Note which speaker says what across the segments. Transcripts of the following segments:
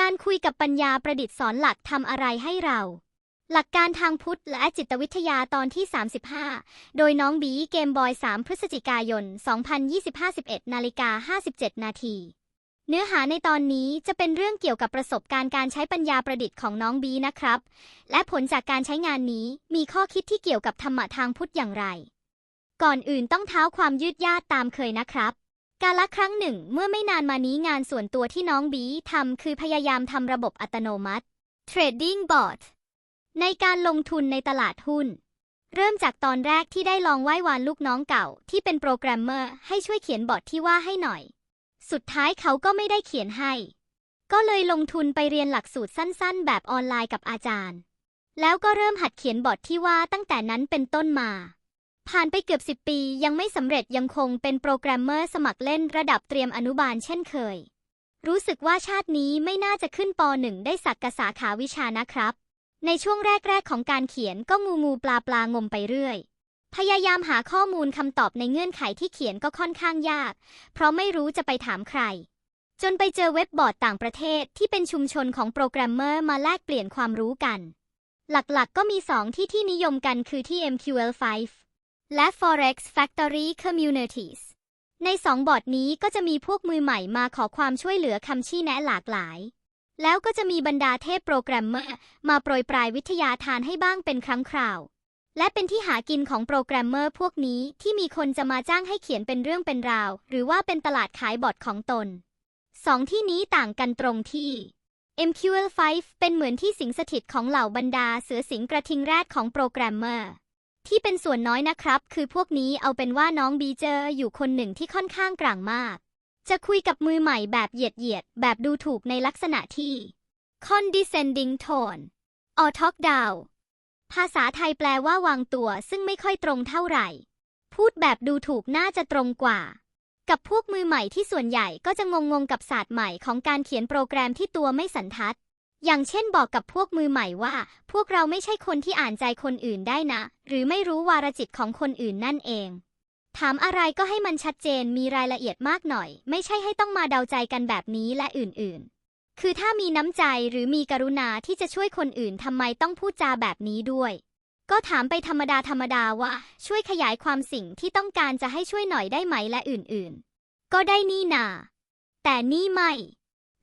Speaker 1: การคุยกับปัญญาประดิษฐ์สอนหลักทำอะไรให้เรา หลักการทางพุทธและจิตวิทยาตอนที่ 35 โดยน้องบีเกมบอย 3 พฤศจิกายน 2025 11นาฬิกา57 นาทีเนื้อหาในตอนนี้จะเป็นเรื่องเกี่ยวกับประสบการณ์การใช้ปัญญาประดิษฐ์ของน้องบีนะครับ และผลจากการใช้งานนี้มีข้อคิดที่เกี่ยวกับธรรมะทางพุทธอย่างไร ก่อนอื่นต้องเท้าความยืดยาดตามเคยนะครับ กาละครั้งหนึ่งเมื่อไม่นานมานี้งานส่วนตัวที่น้องบีทำคือพยายามทำระบบอัตโนมัติ Trading Bot ในการลงทุนในตลาดหุ้น เริ่มจากตอนแรกที่ได้ลองไหว้วานลูกน้องเก่า ที่เป็นโปรแกรมเมอร์ให้ช่วยเขียนบอทที่ว่าให้หน่อย สุดท้ายเขาก็ไม่ได้เขียนให้ ก็เลยลงทุนไปเรียนหลักสูตรสั้นๆ แบบออนไลน์กับอาจารย์ แล้วก็เริ่มหัดเขียนบอทที่ว่าตั้งแต่นั้นเป็นต้นมา ผ่านไปเกือบ 10 ปียังไม่สำเร็จยังคงเป็นโปรแกรมเมอร์สมัครเล่นระดับเตรียมอนุบาลเช่นเคย รู้สึกว่าชาตินี้ไม่น่าจะขึ้นป .1 ได้สักกษาขาวิชานะครับ ในช่วงแรก ๆ ของการเขียนก็งูงูปลาปลางมไปเรื่อย พยายามหาข้อมูลคำตอบในเงื่อนไขที่เขียนก็ค่อนข้างยาก เพราะไม่รู้จะไปถามใคร จนไปเจอเว็บบอร์ดต่างประเทศที่เป็นชุมชนของโปรแกรมเมอร์มาแลกเปลี่ยนความรู้กัน หลักๆก็มี 2 ที่ที่นิยมกันคือที่ MQL5 และ Forex Factory Communities ในสองบอร์ดนี้ก็จะมีพวกมือใหม่มาขอความช่วยเหลือคำชี้แนะหลากหลาย แล้วก็จะมีบรรดาเทพโปรแกรมเมอร์มาโปรยปลายวิทยาทานให้บ้างเป็นครั้งคราว และเป็นที่หากินของโปรแกรมเมอร์พวกนี้ที่มีคนจะมาจ้างให้เขียนเป็นเรื่องเป็นราว หรือว่าเป็นตลาดขายบอร์ดของตนสองที่นี้ต่างกันตรงที่ MQL5 เป็นเหมือนที่สิงสถิตของเหล่าบรรดาเสือสิงกระทิงแรดของโปรแกรมเมอร์ ที่เป็นส่วนน้อยนะครับ คือพวกนี้เอาเป็นว่าน้องบีเจออยู่คนหนึ่งที่ค่อนข้างกลางมาก จะคุยกับมือใหม่แบบเหยียดเหยียดๆแบบดูถูกในลักษณะที่ condescending tone or talk down ภาษาไทยแปลว่าวางตัวซึ่งไม่ค่อยตรงเท่าไหร่ พูดแบบดูถูกน่าจะตรงกว่า กับพวกมือใหม่ที่ส่วนใหญ่ก็จะงงงๆกับศาสตร์ใหม่ของการเขียนโปรแกรมที่ตัวไม่สันทัด อย่างเช่นบอกกับพวกมือใหม่ว่า พวกเราไม่ใช่คนที่อ่านใจคนอื่นได้นะ หรือไม่รู้วารจิตของคนอื่นนั่นเอง ถามอะไรก็ให้มันชัดเจนมีรายละเอียดมากหน่อย ไม่ใช่ให้ต้องมาเดาใจกันแบบนี้และอื่นๆ คือถ้ามีน้ำใจหรือมีกรุณาที่จะช่วยคนอื่นทำไมต้องพูดจาแบบนี้ด้วย ก็ถามไปธรรมดาธรรมดาว่า ช่วยขยายความสิ่งที่ต้องการจะให้ช่วยหน่อยได้ไหมและอื่นๆ ก็ได้นี่นา แต่นี่ไม่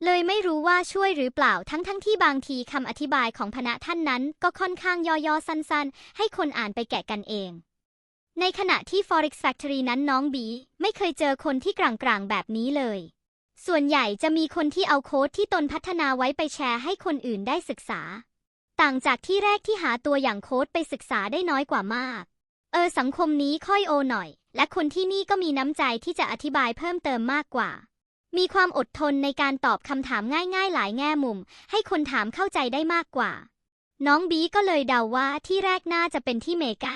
Speaker 1: เลยไม่รู้ว่าช่วยหรือเปล่าทั้งทั้งที่บางทีคำอธิบายของพณะท่านนั้น ก็ค่อนข้างย่อๆสั้นๆ ให้คนอ่านไปแกะกันเอง ในขณะที่ Forex Factory นั้นน้องบี ไม่เคยเจอคนที่กลางๆแบบนี้เลย ส่วนใหญ่จะมีคนที่เอาโค้ดที่ตนพัฒนาไว้ไปแชร์ให้คนอื่นได้ศึกษา ต่างจากที่แรกที่หาตัวอย่างโค้ดไปศึกษาได้น้อยกว่ามาก เออสังคมนี้ค่อยโอหน่อย และคนที่นี่ก็มีน้ำใจที่จะอธิบายเพิ่มเติมมากกว่า มีความอดทนในการตอบคำถามง่ายๆ หลายแง่มุม ให้คนถามเข้าใจได้มากกว่า น้องบีก็เลยเดาว่าที่แรกน่าจะเป็นที่เมกา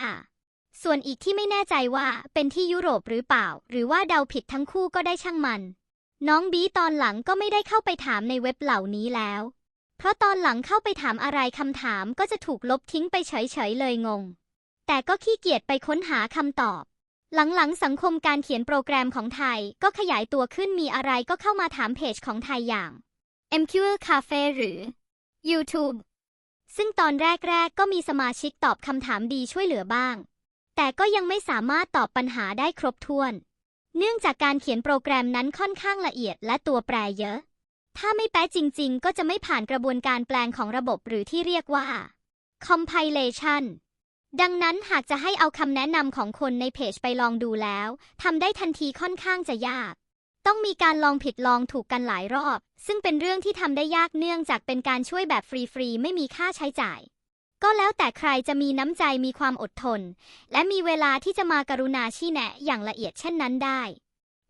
Speaker 1: ส่วนอีกที่ไม่แน่ใจว่าเป็นที่ยุโรปหรือเปล่า หรือว่าเดาผิดทั้งคู่ก็ได้ช่างมัน น้องบีตอนหลังก็ไม่ได้เข้าไปถามในเว็บเหล่านี้แล้ว เพราะตอนหลังเข้าไปถามอะไรคำถามก็จะถูกลบทิ้งไปเฉยๆเลยงง แต่ก็ขี้เกียจไปค้นหาคำตอบ หลังๆ สังคมการเขียนโปรแกรมของไทยก็ขยายตัวขึ้นมีอะไรก็เข้ามาถามเพจของไทยอย่าง MQ Cafe หรือ YouTube ซึ่งตอนแรก ๆ ก็มีสมาชิกตอบคำถามดีช่วยเหลือบ้าง แต่ก็ยังไม่สามารถตอบปัญหาได้ครบถ้วน เนื่องจากการเขียนโปรแกรมนั้นค่อนข้างละเอียดและตัวแปรเยอะ ถ้าไม่แปะจริง ๆ ก็จะไม่ผ่านกระบวนการแปลงของระบบหรือที่เรียกว่า compilation ดังนั้นหากจะให้เอาคำแนะนำของคนในเพจไปลองดูแล้วทำได้ทันทีค่อนข้างจะยาก ต้องมีการลองผิดลองถูกกันหลายรอบ ซึ่งเป็นเรื่องที่ทำได้ยากเนื่องจากเป็นการช่วยแบบฟรีๆไม่มีค่าใช้จ่าย ก็แล้วแต่ใครจะมีน้ำใจมีความอดทน และมีเวลาที่จะมากรุณาชี้แนะอย่างละเอียดเช่นนั้นได้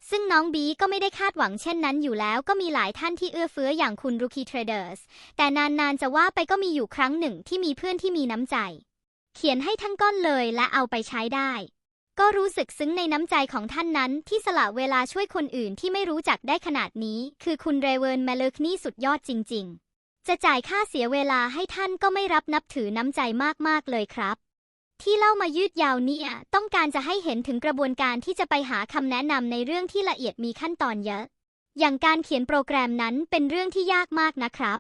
Speaker 1: ซึ่งน้องบีก็ไม่ได้คาดหวังเช่นนั้นอยู่แล้วก็มีหลายท่านที่เอื้อเฟื้ออย่างคุณรูคีเทรดเดอร์สแต่นานๆจะว่าไปก็มีอยู่ครั้งหนึ่งที่มีเพื่อนที่มีน้ำใจ เขียนให้ทั้งก้อนเลยและเอาไปใช้ได้ ก็รู้สึกซึ้งในน้ำใจของท่านนั้นที่สละเวลาช่วยคนอื่นที่ไม่รู้จักได้ขนาดนี้ คือคุณเรเวิร์นแมเลกนี่สุดยอดจริง ๆ จะจ่ายค่าเสียเวลาให้ท่านก็ไม่รับนับถือน้ำใจมากๆเลยครับที่เล่ามายืดยาวเนี่ยต้องการจะให้เห็นถึงกระบวนการที่จะไปหาคำแนะนำในเรื่องที่ละเอียดมีขั้นตอนเยอะ อย่างการเขียนโปรแกรมนั้นเป็นเรื่องที่ยากมากนะครับ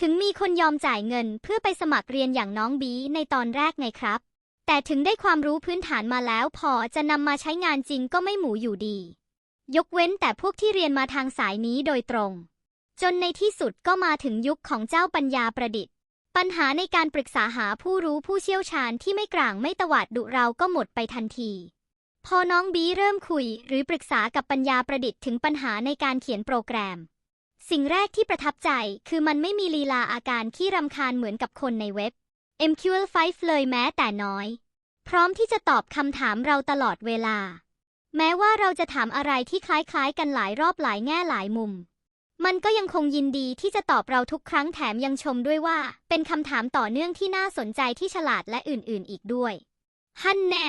Speaker 1: ถึงมีคนยอมจ่ายเงินเพื่อไปสมัครเรียนอย่างน้องบีในตอนแรกไงครับ แต่ถึงได้ความรู้พื้นฐานมาแล้วพอจะนำมาใช้งานจริงก็ไม่หมูอยู่ดี ยกเว้นแต่พวกที่เรียนมาทางสายนี้โดยตรง จนในที่สุดก็มาถึงยุคของเจ้าปัญญาประดิษฐ์ ปัญหาในการปรึกษาหาผู้รู้ผู้เชี่ยวชาญที่ไม่กลางไม่ตวาดดุเราก็หมดไปทันที พอน้องบีเริ่มคุยหรือปรึกษากับปัญญาประดิษฐ์ถึงปัญหาในการเขียนโปรแกรม สิ่งแรกที่ประทับใจคือมันไม่มีลีลาอาการขี้รำคาญเหมือนกับคนในเว็บ MQL5 เลยแม้แต่น้อย พร้อมที่จะตอบคำถามเราตลอดเวลา แม้ว่าเราจะถามอะไรที่คล้ายๆ กันหลายรอบหลายแง่หลายมุม มันก็ยังคงยินดีที่จะตอบเราทุกครั้งแถมยังชมด้วยว่า เป็นคำถามต่อเนื่องที่น่าสนใจที่ฉลาดและอื่นๆ อีกด้วย ฮั่นแน่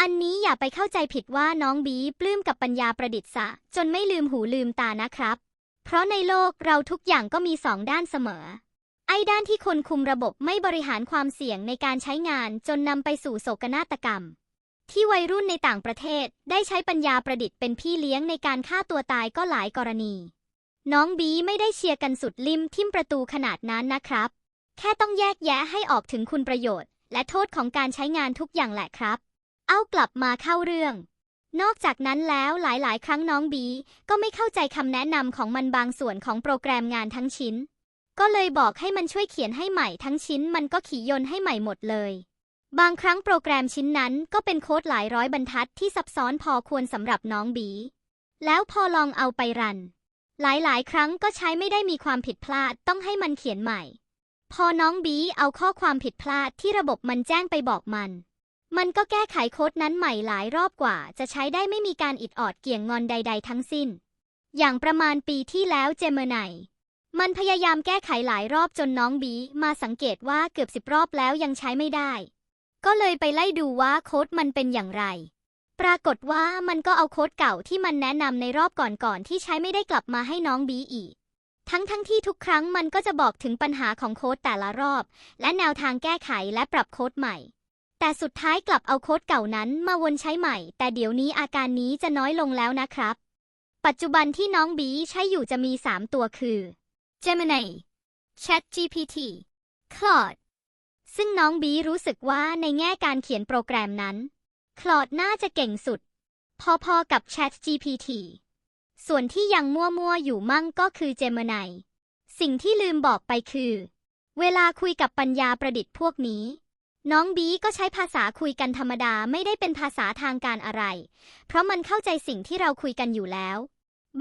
Speaker 1: อันนี้อย่าไปเข้าใจผิดว่าน้องบีปลื้มกับปัญญาประดิษฐ์ซะจนไม่ลืมหูลืมตานะครับ เพราะในโลกเราทุกอย่างก็มีสองด้านเสมอ ไอ้ด้านที่คนคุมระบบไม่บริหารความเสี่ยงในการใช้งานจนนำไปสู่โศกนาฏกรรม ที่วัยรุ่นในต่างประเทศได้ใช้ปัญญาประดิษฐ์เป็นพี่เลี้ยงในการฆ่าตัวตายก็หลายกรณี น้องบีไม่ได้เชียร์กันสุดริมทิมประตูขนาดนั้นนะครับ แค่ต้องแยกแยะให้ออกถึงคุณประโยชน์ และโทษของการใช้งานทุกอย่างแหละครับ เอากลับมาเข้าเรื่อง นอกจากนั้นแล้วหลาย ๆ ครั้งน้องบี ก็ไม่เข้าใจคำแนะนำของมันบางส่วนของโปรแกรมงานทั้งชิ้น ก็เลยบอกให้มันช่วยเขียนให้ใหม่ทั้งชิ้นมันก็ขี่ยนให้ใหม่หมดเลย บางครั้งโปรแกรมชิ้นนั้นก็เป็นโค้ดหลายร้อยบรรทัดที่ซับซ้อนพอควรสำหรับน้องบี แล้วพอลองเอาไปรัน หลาย ๆ ครั้งก็ใช้ไม่ได้มีความผิดพลาดต้องให้มันเขียนใหม่ พอน้องบีเอาข้อความผิดพลาดที่ระบบมันแจ้งไปบอกมัน มันก็แก้ไขโค้ดนั้นใหม่หลายรอบกว่า จะใช้ได้ไม่มีการอิดออดเกี่ยงงอนใด ๆ ทั้งสิ้น อย่างประมาณปีที่แล้วเจเมอไนมันพยายามแก้ไขหลายรอบจนน้องบีมาสังเกตว่าเกือบสิบรอบแล้วยังใช้ไม่ได้ ก็เลยไปไล่ดูว่าโค้ดมันเป็นอย่างไร ปรากฏว่ามันก็เอาโค้ดเก่าที่มันแนะนำในรอบก่อนๆที่ใช้ไม่ได้กลับมาให้น้องบีอีก ทั้งๆทที่ทุกครั้งมันก็จะบอกถึงปัญหาของโค้ดแต่ละรอบ และแนวทางแก้ไขและปรับโค้ดใหม่ แต่สุดท้ายกลับเอาโค้ดเก่านั้นมาวนใช้ใหม่ แต่เดี๋ยวนี้อาการนี้จะน้อยลงแล้วนะครับ ปัจจุบันที่น้องบีใช้อยู่จะมี 3 ตัวคือ Gemini ChatGPT Claude ซึ่งน้องบีรู้สึกว่าในแง่การเขียนโปรแกรมนั้น Claude น่าจะเก่งสุด พอๆกับ ChatGPT ส่วนที่ยังมั่วๆอยู่มั่งก็คือ Gemini สิ่งที่ลืมบอกไปคือ เวลาคุยกับปัญญาประดิษฐ์พวกนี้ น้องบีก็ใช้ภาษาคุยกันธรรมดาไม่ได้เป็นภาษาทางการอะไร เพราะมันเข้าใจสิ่งที่เราคุยกันอยู่แล้ว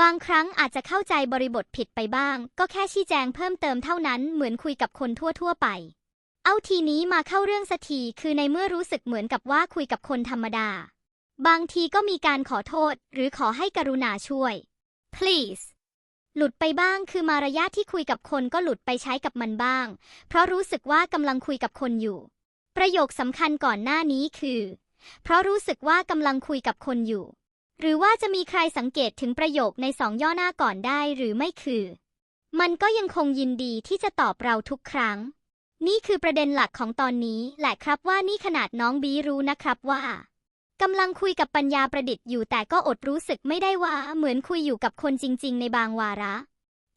Speaker 1: บางครั้งอาจจะเข้าใจบริบทผิดไปบ้าง ก็แค่ชี้แจงเพิ่มเติมเท่านั้นเหมือนคุยกับคนทั่วๆไป เอาทีนี้มาเข้าเรื่องสักทีคือในเมื่อรู้สึกเหมือนกับว่าคุยกับคนธรรมดา บางทีก็มีการขอโทษ หรือขอให้กรุณาช่วย please หลุดไปบ้างคือมารยาทที่คุยกับคนก็หลุดไปใช้กับมันบ้าง เพราะรู้สึกว่ากำลังคุยกับคนอยู่ ประโยคสำคัญก่อนหน้านี้คือ เพราะรู้สึกว่ากำลังคุยกับคนอยู่ หรือว่าจะมีใครสังเกตถึงประโยคในสองย่อหน้าก่อนได้หรือไม่คือ มันก็ยังคงยินดีที่จะตอบเราทุกครั้ง นี่คือประเด็นหลักของตอนนี้แหละครับว่านี่ขนาดน้องบีรู้นะครับว่ากำลังคุยกับปัญญาประดิษฐ์อยู่แต่ก็อดรู้สึกไม่ได้ว่าเหมือนคุยอยู่กับคนจริง ๆ ในบางวาระ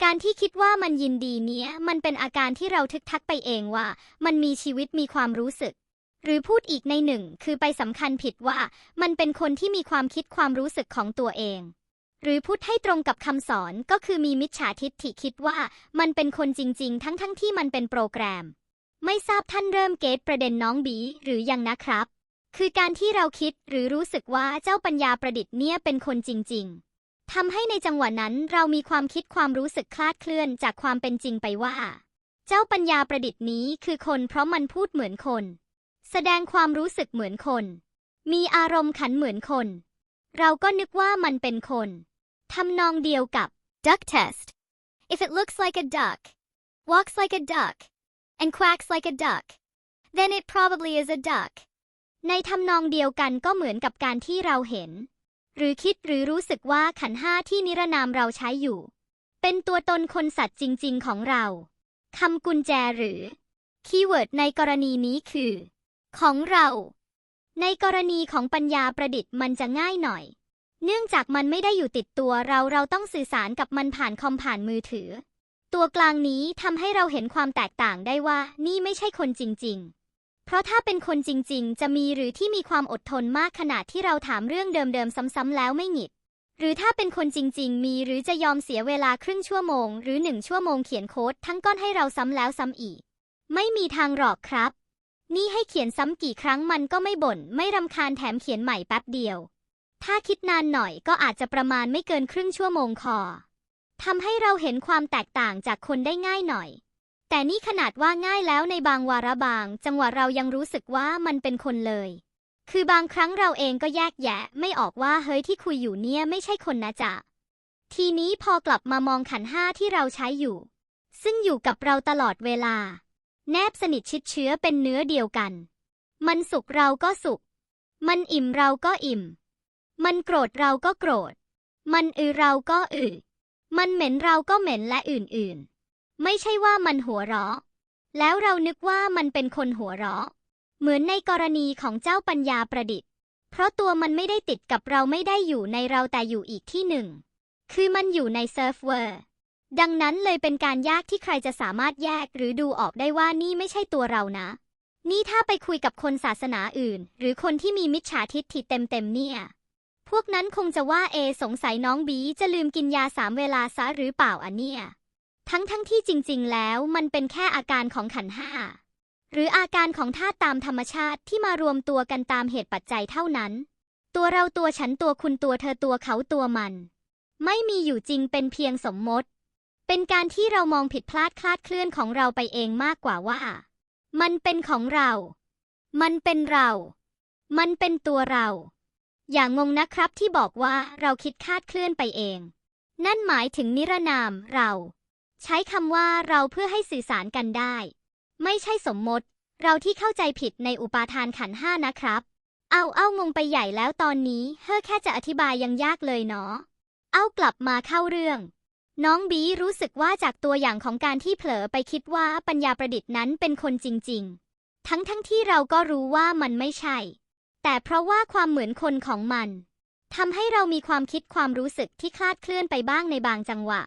Speaker 1: การที่คิดว่ามันยินดีเนี้ย มันเป็นอาการที่เราทึกทักไปเองว่า มันมีชีวิตมีความรู้สึก หรือพูดอีกในหนึ่ง คือไปสำคัญผิดว่า มันเป็นคนที่มีความคิดความรู้สึกของตัวเอง หรือพูดให้ตรงกับคำสอนก็คือมีมิจฉาทิฏฐิคิดว่า มันเป็นคนจริง ๆ ทั้งๆทที่มันเป็นโปรแกรม ไม่ทราบท่านเริ่มเกตประเด็นน้องบี หรือยังนะครับ คือการที่เราคิดหรือรู้สึกว่าเจ้าปัญญาประดิษฐ์เนี่ยเป็นคนจริง ๆ ทำให้ในจังหวะนั้นเรามีความคิดความรู้สึกคลาดเคลื่อนจากความเป็นจริงไปว่า เจ้าปัญญาประดิษฐ์นี้คือคนเพราะมันพูดเหมือนคน แสดงความรู้สึกเหมือนคน มีอารมณ์ขันเหมือนคน เราก็นึกว่ามันเป็นคนทำนองเดียวกับ duck test if it looks like a duck walks like a duck and quacks like a duck then it probably is a duck ในทำนองเดียวกันก็เหมือนกับการที่เราเห็น หรือคิดหรือรู้สึกว่าขันห้าที่นิรนามเราใช้อยู่ เป็นตัวตนคนสัตว์จริง ๆ ของเราคำกุญแจหรือ คีย์เวิร์ดในกรณีนี้คือ ของเรา ในกรณีของปัญญาประดิษฐ์มันจะง่ายหน่อย เนื่องจากมันไม่ได้อยู่ติดตัวเราเราต้องสื่อสารกับมันผ่านคอมผ่านมือถือ ตัวกลางนี้ทำให้เราเห็นความแตกต่างได้ว่านี่ไม่ใช่คนจริง ๆ เพราะถ้าเป็นคนจริง ๆ จะมีหรือที่มีความอดทนมากขนาดที่เราถามเรื่องเดิมๆ ซ้ำๆแล้วไม่หงิด หรือถ้าเป็นคนจริง ๆ มีหรือจะยอมเสียเวลาครึ่งชั่วโมง หรือหนึ่งชั่วโมงเขียนโค้ดทั้งก้อนให้เราซ้ำแล้วซ้ำอีก ไม่มีทางหรอกครับ นี่ให้เขียนซ้ำกี่ครั้งมันก็ไม่บ่น ไม่รำคาญแถมเขียนใหม่แป๊บเดียว ถ้าคิดนานหน่อยก็อาจจะประมาณไม่เกินครึ่งชั่วโมงคอทำให้เราเห็นความแตกต่างจากคนได้ง่ายหน่อย แต่นี่ขนาดว่าง่ายแล้วในบางวาระบาง จังหวะเรายังรู้สึกว่ามันเป็นคนเลย คือบางครั้งเราเองก็แยกแยะ ไม่ออกว่าเฮ้ยที่คุยอยู่เนี่ยไม่ใช่คนนะจ๊ะทีนี้พอกลับมามองขันห้าที่เราใช้อยู่ ซึ่งอยู่กับเราตลอดเวลา แนบสนิทชิดเชื้อเป็นเนื้อเดียวกัน มันสุขเราก็สุข มันอิ่มเราก็อิ่ม มันโกรธเราก็โกรธ มันอือเราก็อือมันเหม็นเราก็เหม็นและอื่นๆ ไม่ใช่ว่ามันหัวเราะ แล้วเรานึกว่ามันเป็นคนหัวเราะ เหมือนในกรณีของเจ้าปัญญาประดิษฐ์ เพราะตัวมันไม่ได้ติดกับเราไม่ได้อยู่ในเราแต่อยู่อีกที่หนึ่ง คือมันอยู่ในเซิร์ฟเวอร์ ดังนั้นเลยเป็นการยากที่ใครจะสามารถแยกหรือดูออกได้ว่านี่ไม่ใช่ตัวเรานะ นี่ถ้าไปคุยกับคนศาสนาอื่น หรือคนที่มีมิจฉาทิฏฐิเต็มๆเนี่ย พวกนั้นคงจะว่าเอสงสัยน้องบีจะลืมกินยาสามเวลาซะหรือเปล่าอันเนี่ย ทั้งทั้งๆที่จริง ๆ แล้วมันเป็นแค่อาการของขันห้า หรืออาการของธาตุตามธรรมชาติที่มารวมตัวกันตามเหตุปัจจัยเท่านั้น ตัวเราตัวฉันตัวคุณตัวเธอตัวเขาตัวมัน ไม่มีอยู่จริงเป็นเพียงสมมติ เป็นการที่เรามองผิดพลาดคลาดเคลื่อนของเราไปเองมากกว่าว่า มันเป็นของเรา มันเป็นเรา มันเป็นตัวเรา อย่างงงนะครับที่บอกว่าเราคิดคาดเคลื่อนไปเอง นั่นหมายถึงนิรนามเรา ใช้คำว่าเราเพื่อให้สื่อสารกันได้ ไม่ใช่สมมติ เราที่เข้าใจผิดในอุปาทานขันห้านะครับ เอาเอางงไปใหญ่แล้วตอนนี้ เฮ้อแค่จะอธิบายยังยากเลยเนาะเอากลับมาเข้าเรื่อง น้องบีรู้สึกว่าจากตัวอย่างของการที่เผลอไปคิดว่าปัญญาประดิษฐ์นั้นเป็นคนจริง ๆ ทั้งทั้งที่เราก็รู้ว่ามันไม่ใช่ แต่เพราะว่าความเหมือนคนของมันทำให้เรามีความคิดความรู้สึกที่คลาดเคลื่อนไปบ้างในบางจังหวะ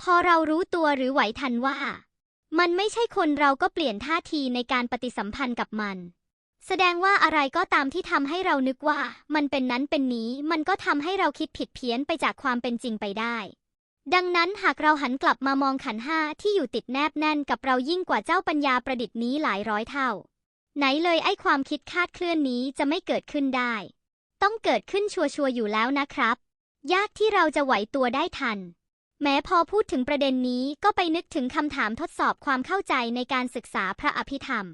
Speaker 1: พอเรารู้ตัวหรือไหวทันว่า มันไม่ใช่คนเราก็เปลี่ยนท่าทีในการปฏิสัมพันธ์กับมัน แสดงว่าอะไรก็ตามที่ทำให้เรานึกว่า มันเป็นนั้นเป็นนี้ มันก็ทำให้เราคิดผิดเพี้ยนไปจากความเป็นจริงไปได้ ดังนั้นหากเราหันกลับมามองขันห้าที่อยู่ติดแนบแน่นกับเรายิ่งกว่าเจ้าปัญญาประดิษฐ์นี้หลายร้อยเท่า ไหนเลยไอ้ความคิดคาดเคลื่อนนี้จะไม่เกิดขึ้นได้ ต้องเกิดขึ้นชัวร์ๆอยู่แล้วนะครับ ยากที่เราจะไหวตัวได้ทัน แม้พอพูดถึงประเด็นนี้ก็ไปนึกถึงคำถามทดสอบความเข้าใจในการศึกษาพระอภิธรรม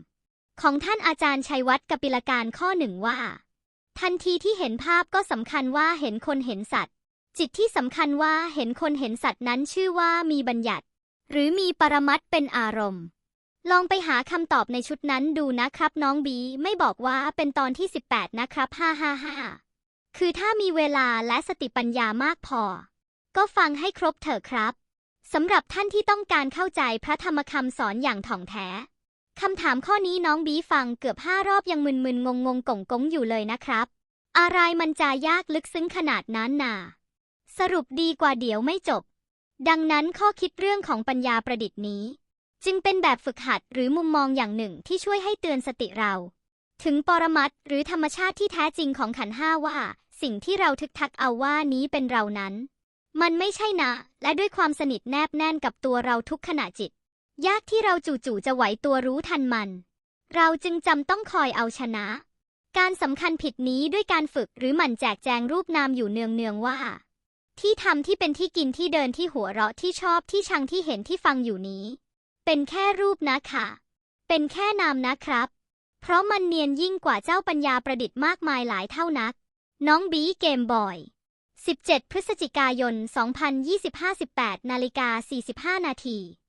Speaker 1: ของท่านอาจารย์ชัยวัฒน์กปิลการข้อหนึ่งว่า ทันทีที่เห็นภาพก็สำคัญว่าเห็นคนเห็นสัตว์ จิตที่สำคัญว่าเห็นคนเห็นสัตว์นั้นชื่อว่ามีบัญญัติ หรือมีปรมัตเป็นอารมณ์ ลองไปหาคำตอบในชุดนั้นดูนะครับน้องบีไม่บอกว่าเป็นตอนที่ 18 นะครับฮ่าฮ่าฮ่าคือถ้ามีเวลาและสติปัญญามากพอ ก็ฟังให้ครบเถอะครับสำหรับท่านที่ต้องการเข้าใจพระธรรมคำสอนอย่างถ่องแท้คำถามข้อนี้น้องบีฟังเกือบห้ารอบยังมึนๆ งงๆก่งกงอยู่เลยนะครับ อะไรมันจะยากลึกซึ้งขนาดนั้นน่ะสรุปดีกว่าเดี๋ยวไม่จบ ดังนั้นข้อคิดเรื่องของปัญญาประดิษฐ์นี้ จึงเป็นแบบฝึกหัดหรือมุมมองอย่างหนึ่งที่ช่วยให้เตือนสติเรา ถึงปรมัตถ์หรือธรรมชาติที่แท้จริงของขันห้าว่า สิ่งที่เราทึกทักเอาว่านี้เป็นเรานั้น มันไม่ใช่นะ และด้วยความสนิทแนบแน่นกับตัวเราทุกขณะจิต ยากที่เราจู่ๆจะไหวตัวรู้ทันมัน เราจึงจำต้องคอยเอาชนะ การสำคัญผิดนี้ด้วยการฝึกหรือหมั่นแจกแจงรูปนามอยู่เนืองๆว่า ที่ทำที่เป็นที่กินที่เดินที่หัวเราะที่ชอบที่ชังที่เห็นที่ฟังอยู่นี้ เป็นแค่รูปนะค่ะ เป็นแค่นามนะครับ เพราะมันเนียนยิ่งกว่าเจ้าปัญญาประดิษฐ์มากมายหลายเท่านัก น้องบีเกมบอย 17 พฤศจิกายน2025 18นาฬิกา 45 นาที